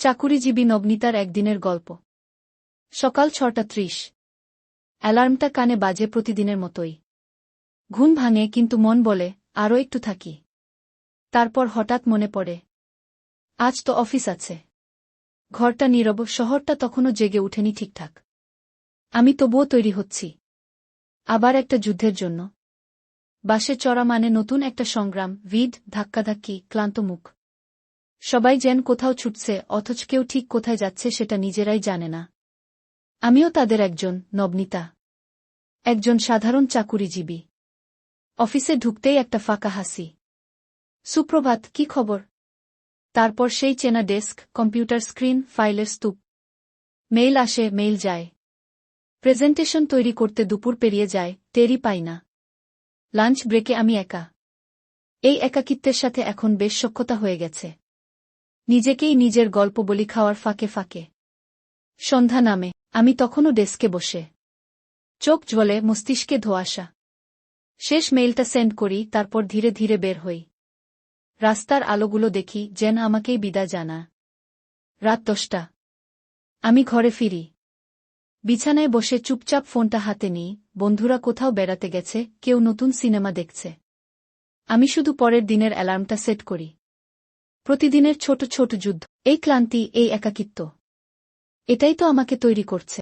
চাকুরিজীবী নবনীতার একদিনের গল্প। সকাল ছটা ত্রিশ। অ্যালার্মটা কানে বাজে প্রতিদিনের মতোই। ঘুম ভাঙে কিন্তু মন বলে আরও একটু থাকি। তারপর হঠাৎ মনে পড়ে, আজ তো অফিস আছে। ঘরটা নীরব, শহরটা তখনও জেগে উঠেনি ঠিকঠাক। আমি তবুও তৈরি হচ্ছি। আবার একটা যুদ্ধের জন্য। বাসে চড়া মানে নতুন একটা সংগ্রাম, ভিড, ধাক্কাধাক্কি, ক্লান্ত মুখ। সবাই যেন কোথাও ছুটছে, অথচ কেউ ঠিক কোথায় যাচ্ছে সেটা নিজেরাই জানে না। আমিও তাদের একজন, নবনীতা। একজন সাধারণ চাকুরিজীবী। অফিসে ঢুকতেই একটা ফাঁকা হাসি। সুপ্রভাত, কি খবর? তারপর সেই চেনা ডেস্ক, কম্পিউটার স্ক্রিন, ফাইলের স্তূপ। মেইল আসে, মেইল যায়। প্রেজেন্টেশন তৈরি করতে দুপুর পেরিয়ে যায় টেরি পাই না। লাঞ্চ ব্রেকে আমি একা। এই একাকিত্বের সাথে এখন বেশ সক্ষতা হয়ে গেছে। নিজেকেই নিজের গল্প বলি খাওয়ার ফাঁকে ফাঁকে। সন্ধ্যা নামে, আমি তখনও ডেস্কে বসে। চোখ জ্বলে মস্তিষ্কে ধোয়াশা। শেষ মেইলটা সেন্ড করি, তারপর ধীরে ধীরে বের হই। রাস্তার আলোগুলো দেখি, যেন আমাকেই বিদায় জানা। রাত দশটা। আমি ঘরে ফিরি। বিছানায় বসে চুপচাপ ফোনটা হাতে নিই, বন্ধুরা কোথাও বেড়াতে গেছে, কেউ নতুন সিনেমা দেখছে। আমি শুধু পরের দিনের অ্যালার্মটা সেট করি। প্রতিদিনের ছোট ছোট যুদ্ধ। এই ক্লান্তি এই একাকিত্ব। এটাই তো আমাকে তৈরি করছে।